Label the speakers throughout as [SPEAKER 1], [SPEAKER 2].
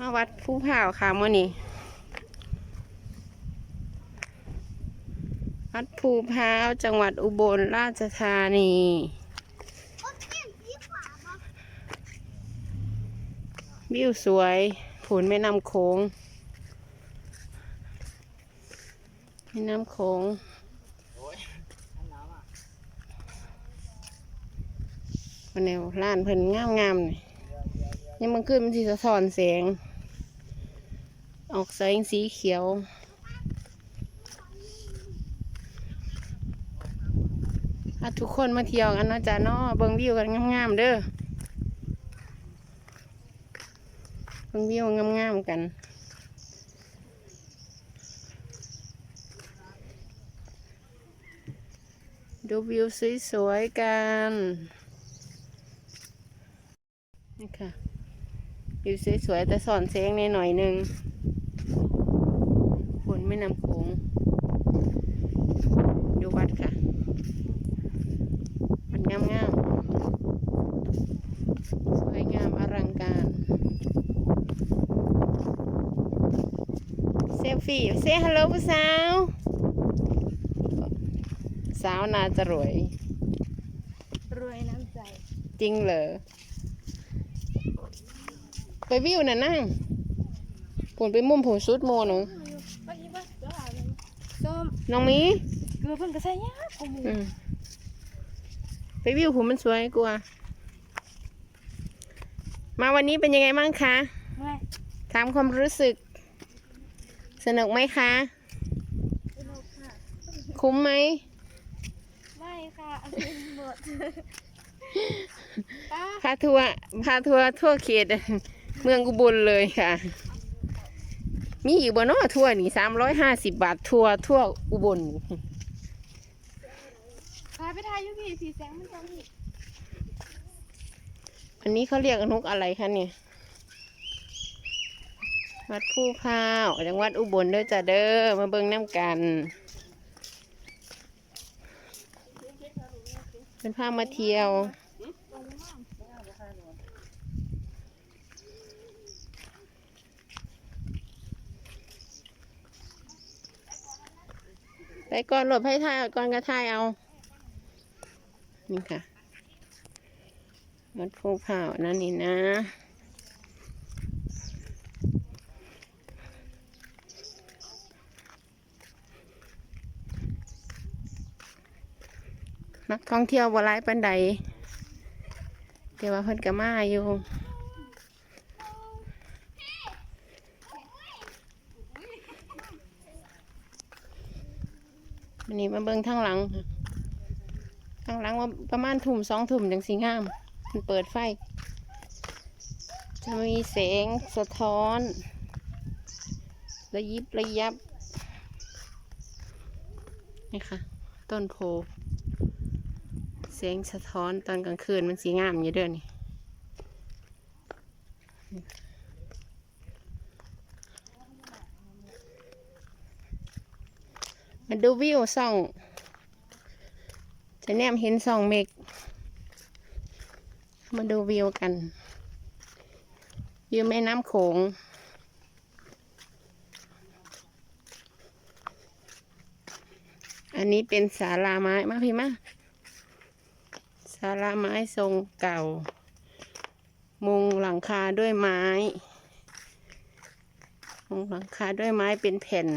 [SPEAKER 1] มาวัดผู้ผ่าวค่ะมื่อนี้วัดภูพร้าวจังหวัดอุบลราชธานีวิวสวยผุนแม่น้ำโขงแม่น้ำโขงวันนี้ร้านเพิ่นงามๆนี่ ยังมันขึ้นมันสิสะท้อนแสง ออกแสงสีเขียวทุกคนมาเที่ยวกันนะจ้าเนาะเบิ่งวิวกันงามๆเด้อเบิ่งวิวงามๆกันดูวิวสวยๆกันค่ะ วิวสวยๆ แต่สอนแสงในหน่อยๆหนึ่งฝนไม่นำโขงดูวัดค่ะมันงามๆ สวยงามอลังการ เซลฟี่เซฮัลโหลผู้สาว สาวนาจะรวย
[SPEAKER 2] รวยน้ำใจ
[SPEAKER 1] จริงเหรอ ไปวิวน่ะนั่งผลไปมุมผงชุดโมหนู
[SPEAKER 2] ไปอีบ้าเดี๋ยวหาเลยส้ม
[SPEAKER 1] น้องมี
[SPEAKER 2] เกลือเพิ่นก็ใส่ยากของหมู
[SPEAKER 1] อืมไปวิวผมมันสวยกว่า มาวันนี้เป็นยังไงบ้างคะ
[SPEAKER 2] ไม่
[SPEAKER 1] ถามความรู้สึก สนุกไหมคะ
[SPEAKER 2] สนุกค่ะ
[SPEAKER 1] คุ้มไหม
[SPEAKER 2] ไม่ค่ะอันนี้หมดป้า
[SPEAKER 1] พาทัวร์พาทัวร์ทั่วเขต เมืองอุบลเลยค่ะ มีอยู่บนนอทัวร์นี่สามร้อยห้าสิบบาททัวร์ทั่วอุบล
[SPEAKER 2] พาไปทายอยูพี่สีแสงมันตอนนี้
[SPEAKER 1] อันนี้เขาเรียกนกอะไรคะเนี่ย วัดผู้พร้าวจังหวัดอุบลเด้อจ้ะเด้อมาเบิ่งน้ำกันเป็นพามาเที่ยว ก่อนหลบให้ทายก่อนกระทายเอา นี่ค่ะวัดภูเผานั่นนี่นะนักท่องเที่ยวบ่หลายปันใดแต่ว่าเพิ่นก็มาอยู่ วันนี้มาเบิ่งทางหลังค่ะทางหลังว่าประมาณทุ่มสองทุ่มจังสีงาม มันเปิดไฟ จะมีแสงสะท้อน ระยิบระยับ นี่ค่ะ ต้นโพแสงสะท้อนตอนกลางคืนมันสีงามอยู่เด้อนี่มา ดูวิวส่อง จะแนมเห็นส่องเมฆมาดูวิวกัน วิวแม่น้ำโขงอันนี้เป็นศาลาไม้มาพี่มาศาลาไม้ทรงเก่า มุงหลังคาด้วยไม้ มุงหลังคาด้วยไม้เป็นแผ่น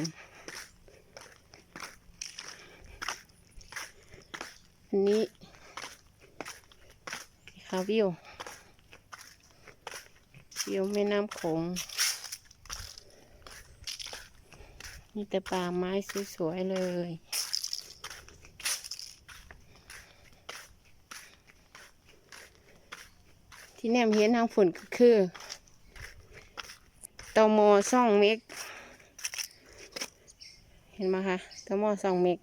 [SPEAKER 1] อันนี้ค่ะวิว วิวแม่น้ำโขงมีแต่ป่าไม้สวยๆเลยที่แนมเห็นทางฝุ่นก็คือตอมอซ่องเมก เห็นไหมคะตอมอซ่องเมก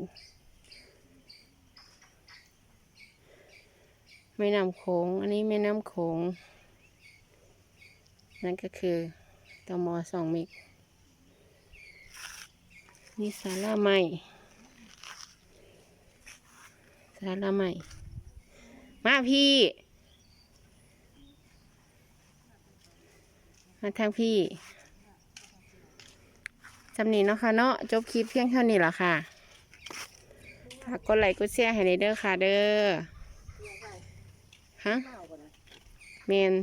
[SPEAKER 1] แม่น้ำโขง อันนี้แม่น้ำโขง นั่นก็คือตอมอสองเมกนี่สาราใหม่สาราใหม่ มาพี่ มาทางพี่จำนี้เนาะค่ะเนาะจบคลิปเพียงเท่านี้ละค่ะ ฝากกดไลค์กดแชร์ให้ในเด้อค่ะเด้อ ฮะเมน